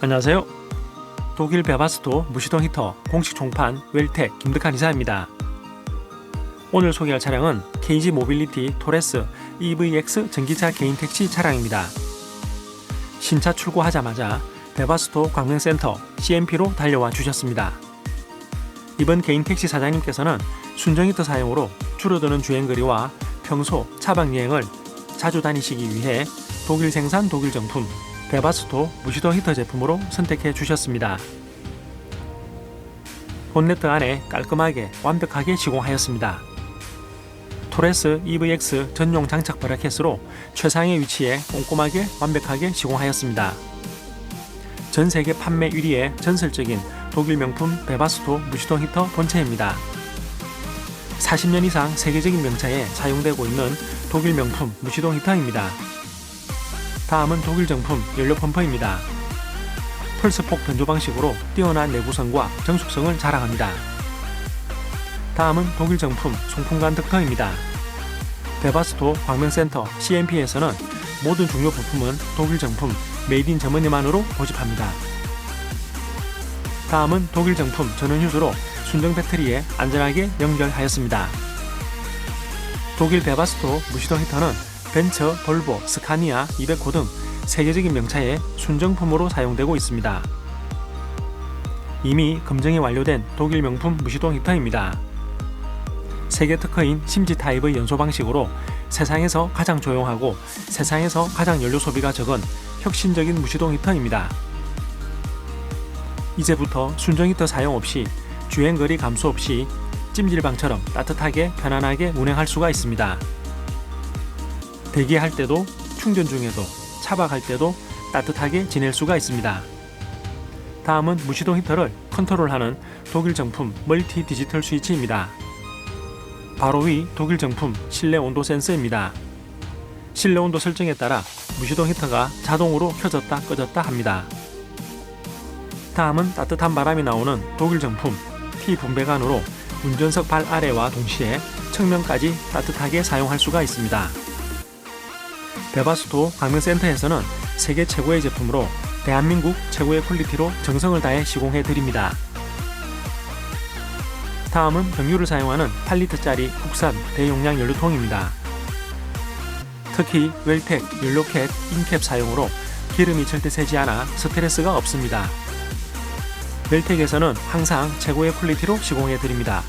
안녕하세요. 독일 베바스토 무시동 히터 공식 종판 웰텍 김득한 이사입니다. 오늘 소개할 차량은 KG 모빌리티 토레스 EVX 전기차 개인 택시 차량입니다. 신차 출고하자마자 베바스토 광명센터 CMP로 달려와 주셨습니다. 이번 개인 택시 사장님께서는 순정 히터 사용으로 줄어드는 주행거리와 평소 차박 여행을 자주 다니시기 위해 독일 생산 독일 정품 베바스토 무시동 히터 제품으로 선택해 주셨습니다. 본네트 안에 깔끔하게 완벽하게 시공하였습니다. 토레스 EVX 전용 장착 브라켓으로 최상의 위치에 꼼꼼하게 완벽하게 시공하였습니다. 전 세계 판매 1위의 전설적인 독일 명품 베바스토 무시동 히터 본체입니다. 40년 이상 세계적인 명차에 사용되고 있는 독일 명품 무시동 히터입니다. 다음은 독일 정품 연료 펌프입니다. 펄스폭 변조 방식으로 뛰어난 내구성과 정숙성을 자랑합니다. 다음은 독일 정품 송풍관 덕터입니다. 베바스토 광명센터 CMP에서는 모든 중요 부품은 독일 정품 메이드인 저머니만으로 고집합니다. 다음은 독일 정품 전원 휴즈로 순정 배터리에 안전하게 연결하였습니다. 독일 베바스토 무시동 히터는 벤처, 볼보, 스카니아, 이베코 등 세계적인 명차의 순정품으로 사용되고 있습니다. 이미 검증이 완료된 독일 명품 무시동 히터입니다. 세계 특허인 심지 타입의 연소 방식으로 세상에서 가장 조용하고 세상에서 가장 연료 소비가 적은 혁신적인 무시동 히터입니다. 이제부터 순정 히터 사용 없이 주행거리 감소 없이 찜질방처럼 따뜻하게 편안하게 운행할 수가 있습니다. 대기할 때도 충전 중에도 차박할 때도 따뜻하게 지낼 수가 있습니다. 다음은 무시동 히터를 컨트롤하는 독일 정품 멀티 디지털 스위치입니다. 바로 위 독일 정품 실내 온도 센서입니다. 실내 온도 설정에 따라 무시동 히터가 자동으로 켜졌다 꺼졌다 합니다. 다음은 따뜻한 바람이 나오는 독일 정품 T 분배관으로 운전석 발 아래와 동시에 측면까지 따뜻하게 사용할 수가 있습니다. 베바스토 광명센터에서는 세계 최고의 제품으로 대한민국 최고의 퀄리티로 정성을 다해 시공해 드립니다. 다음은 경유를 사용하는 8리터짜리 국산 대용량 연료통입니다. 특히 웰텍 연료캡 인캡 사용으로 기름이 절대 새지 않아 스트레스가 없습니다. 웰텍에서는 항상 최고의 퀄리티로 시공해 드립니다.